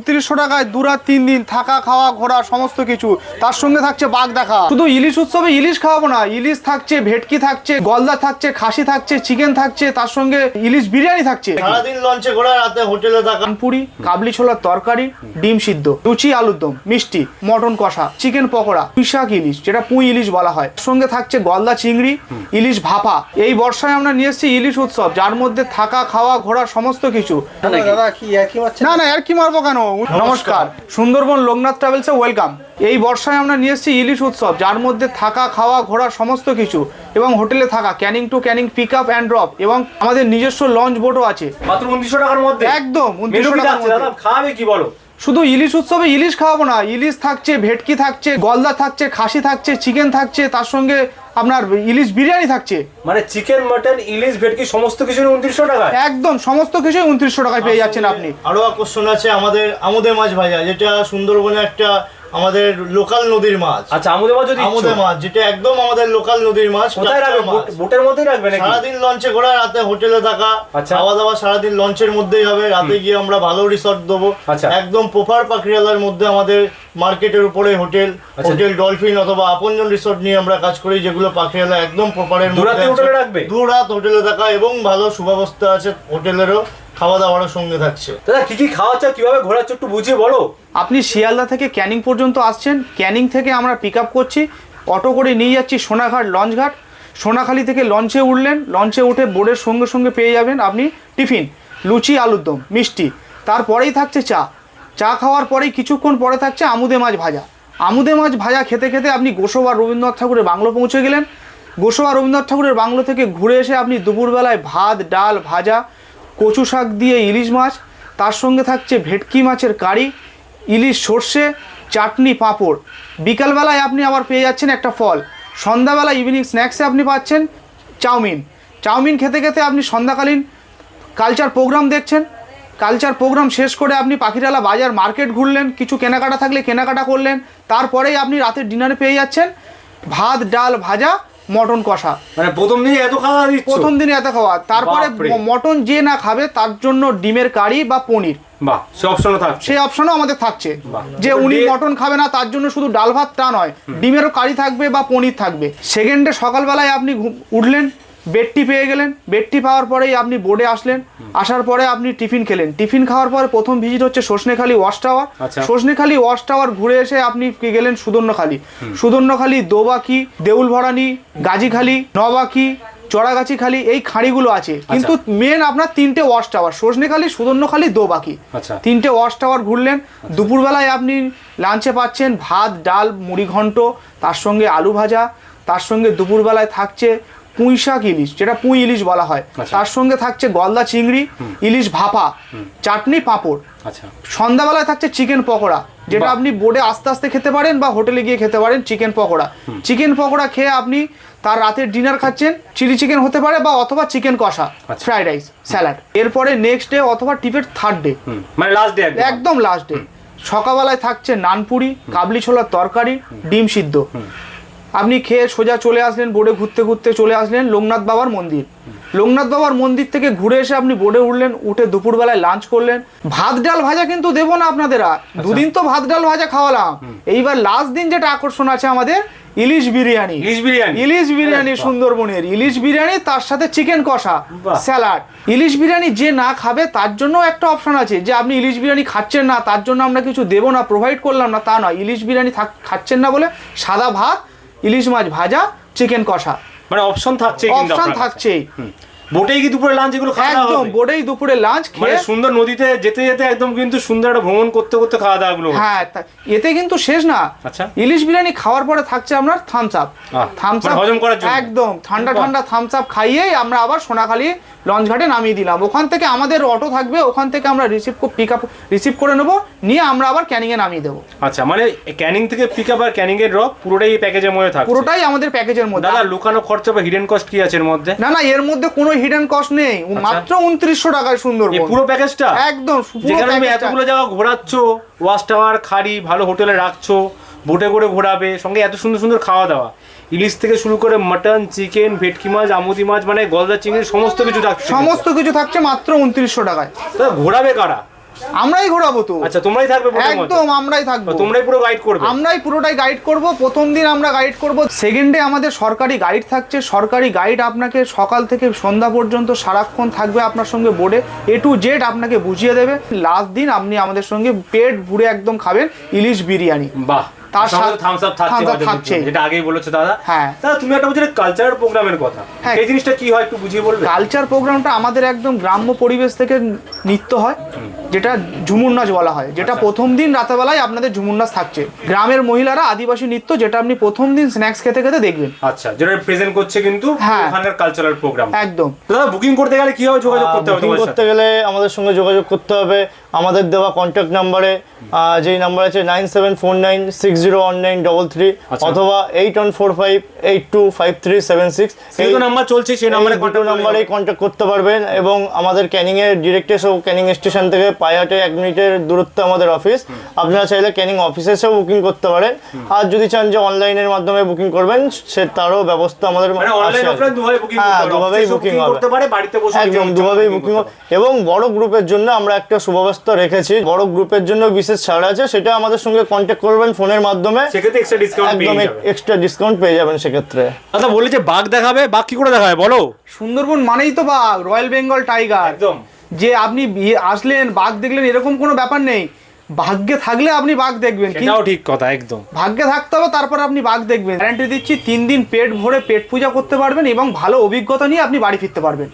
উনত্রিশশো টাকায় দু রাত তিন দিন থাকা খাওয়া ঘোরা সমস্ত কিছু। তার সঙ্গে থাকছে বাঘ দেখা। শুধু ইলিশ উৎসবে ইলিশ খাওয়াবো না ইলিশ থাকছে ভেটকি থাকছে গলদা থাকছে খাসি থাকছে চিকেন থাকছে তার সঙ্গে ইলিশ বিরিয়ানি থাকছে। সারাদিন লঞ্চে ঘোরা রাতে হোটেলে থাকা। কানপুরি কাবলি ছোলার তরকারি ডিম সিদ্ধ লুচি আলুর দম মিষ্টি মটন কষা চিকেন পকোড়া পুঁইশাক ইলিশ যেটা পুঁই ইলিশ বলা হয়। তার সঙ্গে থাকছে গলদা চিংড়ি ইলিশ ভাপা। এই বর্ষায় আমরা নিয়ে এসেছি ইলিশ উৎসব যার মধ্যে থাকা খাওয়া ঘোরা সমস্ত কিছু। না না আর কি মারবো কেন? নমস্কার। সুন্দরবন লোকনাথ ট্রাভেলসে ওয়েলকাম এই বর্ষায় আমরা নিয়ে এসেছি ইলিশ উৎসব যার মধ্যে থাকা খাওয়া ঘোরা সমস্ত কিছু এবং হোটেলে থাকা Canning to Canning pick up and drop এবং আমাদের নিজস্ব লঞ্চ বোটও আছে। মাত্র উনিশশো টাকার মধ্যে। একদম 2900 কি টাকার মধ্যে। খাওয়াবে কি বলো? শুধু ইলিশ উৎসবে ইলিশ খাওয়াবো না ইলিশ থাকছে ভেটকি থাকছে গলদা থাকছে খাসি থাকছে চিকেন থাকছে তার সঙ্গে আপনার ইলিশ বিরিয়ানি থাকছে। মানে চিকেন মাটন ইলিশ ভেটকি সমস্ত কিছু উনত্রিশশো টাকা একদম সমস্ত কিছুই উনত্রিশশো টাকায় পেয়ে যাচ্ছেন আপনি। আরও আকর্ষণ আছে আমাদের আমাদের মাছ ভাজা যেটা সুন্দরবনে একটা আমাদের লোকাল নদীর মাছ আচ্ছা আমুদে মাছ যদি আমুদে মাছ যেটা একদম আমাদের লোকাল নদীর মাছ কোথায় টাটকা রাখবে মাছ। বোটের মধ্যেই রাখবে নাকি সারাদিন লঞ্চে ঘোরা রাতে হোটেলে থাকা আচ্ছা। খাওয়া দাওয়া সারাদিন লঞ্চের মধ্যেই হবে রাতে গিয়ে আমরা ভালো রিসর্ট দেবো আচ্ছা। একদম পোপার পাখিরালার মধ্যে আমাদের মার্কেটের উপরে হোটেল। হোটেল ডলফিন অথবা আপনজন রিসর্ট নিয়ে আমরা কাজ করি যেগুলো পাখিরালা একদম প্রপারের হোটেলে রাখবে? দু রাত হোটেলে থাকা এবং ভালো সুব্যবস্থা আছে হোটেলেরও খাওয়া দাওয়ারও সঙ্গে থাকছে। দাদা কি কি খাওয়াচ্ছ কীভাবে ঘোরাচ্ছ একটু বুঝিয়ে বলো? আপনি শিয়ালদা থেকে ক্যানিং পর্যন্ত আসছেন। ক্যানিং থেকে আমরা পিক আপ করছি। অটো করে নিয়ে যাচ্ছি সোনাঘাট লঞ্চঘাট সোনাখালি থেকে লঞ্চে উঠলেন। লঞ্চে উঠে বোর্ডের সঙ্গে সঙ্গে পেয়ে যাবেন আপনি টিফিন লুচি আলুর দম মিষ্টি। তারপরেই থাকছে চা। চা খাওয়ার পরেই কিছুক্ষণ পরে থাকছে আমুদে মাছ ভাজা। আমুদে মাছ ভাজা খেতে খেতে আপনি গোসবা রবীন্দ্রনাথ ঠাকুরের বাংলো পৌঁছে গেলেন। গোসবা রবীন্দ্রনাথ ঠাকুরের বাংলো থেকে ঘুরে এসে আপনি দুপুরবেলায় ভাত ডাল ভাজা কচু শাক দিয়ে ইলিশ মাছ, তার সঙ্গে থাকছে ভেটকি মাছের কারি, ইলিশ সর্ষে, চাটনি পাঁপড়। বিকালবেলায় আপনি আবার পেয়ে যাচ্ছেন একটা ফল। সন্ধ্যাবেলা ইভিনিং স্ন্যাক্সে আপনি পাচ্ছেন চাউমিন। চাউমিন খেতে খেতে আপনি সন্ধ্যাকালীন কালচার প্রোগ্রাম দেখছেন। কালচার প্রোগ্রাম শেষ করে আপনি পাখিরালা বাজার মার্কেট ঘুরলেন, কিছু কেনাকাটা থাকলে কেনাকাটা করলেন, তারপরেই আপনি রাতের ডিনারে পেয়ে যাচ্ছেন ভাত, ডাল, ভাজা মটন কষা। মানে প্রথম দিনে এত খাওয়া দিচ্ছ? প্রথম দিনে এত খাওয়া। তারপরে মটন যে না খাবে তার জন্য ডিমের কারি বা পনির। বাহ সে অপশনও থাকছে। সেই অপশনও আমাদের থাকছে। যে উনি মটন খাবে না তার জন্য শুধু ডাল ভাত তা নয় ডিমেরও কারি থাকবে বা পনির থাকবে। সেকেন্ডে সকালবেলায় আপনি উঠলেন বেডটি পেয়ে গেলেন। বেডটি পাওয়ার পরেই আপনি বোর্ডে আসলেন। আসার পরে আপনি টিফিন খেলেন। টিফিন খাওয়ার পরে প্রথম ভিজিট হচ্ছে সজনেখালি ওয়াশ টাওয়ার আচ্ছা। সজনেখালি ওয়াশ টাওয়ার ঘুরে এসে আপনি গেলেন? সুদর্ণখালি। সুদর্ণখালি দোবাকি দেউলভরানি গাজীখালি নবাকি চড়াগাছি খালি এই খাঁড়িগুলো আছে। কিন্তু মেন আপনার তিনটে ওয়াশ টাওয়ার সজনেখালি সুদর্ণখালি দোবাকি আচ্ছা। তিনটে ওয়াশ টাওয়ার ঘুরলেন। দুপুরবেলায় আপনি লাঞ্চে পাচ্ছেন ভাত ডাল মুড়ি ঘন্ট তার সঙ্গে আলু ভাজা তার সঙ্গে দুপুরবেলায় থাকছে পুঁই শাক ইলিশ যেটা পুঁই ইলিশ বলা হয়। আচ্ছা। তার সঙ্গে থাকছে গলদা চিংড়ি ইলিশ ভাপা চাটনি পাঁপড়। আচ্ছা। সন্ধ্যাবেলায় থাকছে চিকেন পকোড়া যেটা আপনি বোর্ডে আস্তে আস্তে খেতে পারেন বা হোটেলে গিয়ে খেতে পারেন চিকেন পকোড়া। চিকেন পকোড়া খেয়ে আপনি তার রাতের ডিনার খাচ্ছেন চিলি চিকেন হতে পারে বা অথবা চিকেন কষা। ফ্রাইড রাইস স্যালাড এরপরে নেক্সট ডে অথবা টিপের থার্ড ডে মানে লাস্ট ডে একদম। একদম লাস্ট ডে সকালবেলায় থাকছে নানপুরি কাবলি ছোলার তরকারি ডিম সিদ্ধ। আপনি খেয়ে সোজা চলে আসলেন বোর্ডে ঘুরতে ঘুরতে চলে আসলেন লোকনাথ বাবার মন্দির। লোকনাথ বাবার মন্দির থেকে ঘুরে এসে আপনি বোর্ডে উঠলেন উঠে দুপুরবেলায় লাঞ্চ করলেন। ভাত ডাল ভাজা কিন্তু দেবো না আপনাদের আর। দুদিন তো ভাত ডাল ভাজা খাওয়ালাম। এইবার লাস্ট দিন যেটা আকর্ষণ আছে আমাদের ইলিশ বিরিয়ানি। ইলিশ বিরিয়ানি। ইলিশ বিরিয়ানি সুন্দরবনের। ইলিশ বিরিয়ানি তার সাথে চিকেন কষা স্যালাড ইলিশ বিরিয়ানি যে না খাবে তার জন্য একটা অপশন আছে। যে আপনি ইলিশ বিরিয়ানি খাচ্ছেন না তার জন্য আমরা কিছু দেবো না প্রোভাইড করলাম না তা নয়। ইলিশ বিরিয়ানি খাচ্ছেন না বলে সাদা ভাত ইলিশ মাছ ভাজা চিকেন কষা। মানে অপশন থাকছে অপশন আপনার কাছে। থাকছেই। বোটেই কি দুপুরে লাঞ্চ এগুলো খাওয়া একদম? বোর্ডেই দুপুরে লাঞ্চ মানে খেয়ে সুন্দর নদীতে যেতে যেতে একদম কিন্তু সুন্দর একটা ভ্রমণ করতে করতে খাওয়া দাওয়া গুলো হ্যাঁ এতে কিন্তু শেষ না। আচ্ছা। ইলিশ বিরিয়ানি খাওয়ার পরে থাকছে আপনার থামস আপ থামস আপ হজম করার জন্য। একদম ঠান্ডা ঠান্ডা থামস আপ খাইয়েই আমরা আবার সোনাখালি লঞ্চ ঘাটে নামিয়ে দিলাম। ওখান থেকে আমাদের অটো থাকবে ওখান থেকে আমরা রিসিভ পিক আপ রিসিভ করে নেব নিয়ে আমরা আবার ক্যানিংয়ে নামিয়ে দেবো। আচ্ছা মানে ক্যানিং থেকে পিক আপ আর ক্যানিং এর ড্রপ পুরোটাই এই প্যাকেজের মধ্যে থাকে পুরোটাই আমাদের প্যাকেজের মধ্যে। দাদা লুকানো খরচা বা হিডেন কস্ট কি আছে এর মধ্যে? না না এর মধ্যে কোনো হিডেন কস্ট নেই। মাত্র উনত্রিশশো টাকায় সুন্দর পুরো প্যাকেজটা একদম যেখানে তুমি এতগুলো জায়গা ঘোরাচ্ছ ওয়াশ টাওয়ার খাড়ি ভালো হোটেলে রাখছো বোটে করে ঘোরাবে সঙ্গে এত সুন্দর সুন্দর খাওয়া দাওয়া। ইলিশ থেকে শুরু করে মাটন চিকেন ভেটকি মাছ আমুদি মাছ মানে গলদা চিংড়ি সমস্ত কিছু থাকছে সমস্ত কিছু থাকছে মাত্র উনত্রিশশো টাকায়। ঘোরাবে কারা? আমরাই ঘোরাবো তো। আচ্ছা তোমরাই থাকবে একদম আমরাই থাকব। তোমরাই পুরো গাইড করবে? আমরাই পুরোটাই গাইড করব। প্রথম দিন আমরা গাইড করব। সেকেন্ডে আমাদের সরকারি গাইড থাকছে। সরকারি গাইড আপনাকে সকাল থেকে সন্ধ্যা পর্যন্ত সারাক্ষণ থাকবে আপনার সঙ্গে বোর্ডে এ। টু জেড আপনাকে বুঝিয়ে দেবে। লাস্ট দিন আপনি আমাদের সঙ্গে পেট ভরে একদম খাবেন ইলিশ বিরিয়ানি। বাহ। তার সাথে থামস আপ থাকছে যেটা আগেই বলেছ দাদা। হ্যাঁ। দাদা তুমি একটা বলছিলে কালচারাল প্রোগ্রামের কথা। হ্যাঁ। এই জিনিসটা কি হয় একটু বুঝিয়ে বলবে? কালচার প্রোগ্রামটা আমাদের একদম গ্রাম্য পরিবেশ থেকে নৃত্য হয় যেটা ঝুমুর নাচ বলা হয়। যেটা আচ্ছা। প্রথম দিন রাতেবেলায় আপনাদের ঝুমুর নাচ থাকছে। গ্রামের মহিলারা আদিবাসী নৃত্য যেটা আপনি প্রথম দিন স্ন্যাক্স খেতে খেতে দেখবেন। আচ্ছা যেটা প্রেজেন্ট করছে কিন্তু হ্যাঁ। ওখানকার কালচারাল প্রোগ্রাম একদম। দাদা বুকিং করতে গেলে কীভাবে যোগাযোগ করতে হবে বুকিং করতে গেলে আমাদের সঙ্গে যোগাযোগ করতে হবে। আমাদের দেওয়া কন্ট্যাক্ট নাম্বারে যেই নাম্বার আছে nine seven four nine six zero one nine double three. অথবা eight one four five eight two five three seven six তো নাম্বার চলছে সেই নাম্বারে এই দুটো নাম্বারেই কন্ট্যাক্ট করতে পারবেন এবং আমাদের ক্যানিং এর ডিরেক্ট এসেও ক্যানিং স্টেশন থেকে পায়াটে এক মিনিটের দূরত্ব আমাদের অফিস আপনারা চাইলে ক্যানিং অফিসে এসেও বুকিং করতে পারেন। আর যদি চান যে অনলাইনের মাধ্যমে বুকিং করবেন সে তারও ব্যবস্থা আমাদের মানে হ্যাঁ, দুভাবেই বুকিং হবে। একদম দুভাবেই বুকিং এবং বড় গ্রুপের জন্য আমরা একটা সুব্যবস্থা রেখেছি। বড় গ্রুপের জন্য বিশেষ ছাড় আছে সেটা আমাদের সঙ্গে কন্ট্যাক্ট করবেন ফোনের মাধ্যমে। সেক্ষেত্রে এক্সট্রা ডিসকাউন্ট একদম পেয়ে এক্সট্রা ডিসকাউন্ট পেয়ে যাবেন সেক্ষেত্রে। দাদা বলে যে বাঘ দেখাবে বাঘ কি করে দেখাবে বলো? সুন্দরবন মানেই তো বাঘ রয়্যাল বেঙ্গল টাইগার একদম। যে আপনি আসলেন বাঘ দেখলেন এরকম কোনো ব্যাপার নেই। ভাগ্যে থাকলে আপনি বাঘ দেখবেন সেটাও ঠিক কথা একদম। ভাগ্যে থাকতে হবে তারপর আপনি বাঘ দেখবেন। গ্যারান্টি দিচ্ছি তিন দিন পেট ভরে পেট পূজা করতে পারবেন এবং ভালো অভিজ্ঞতা নিয়ে আপনি বাড়ি ফিরতে পারবেন।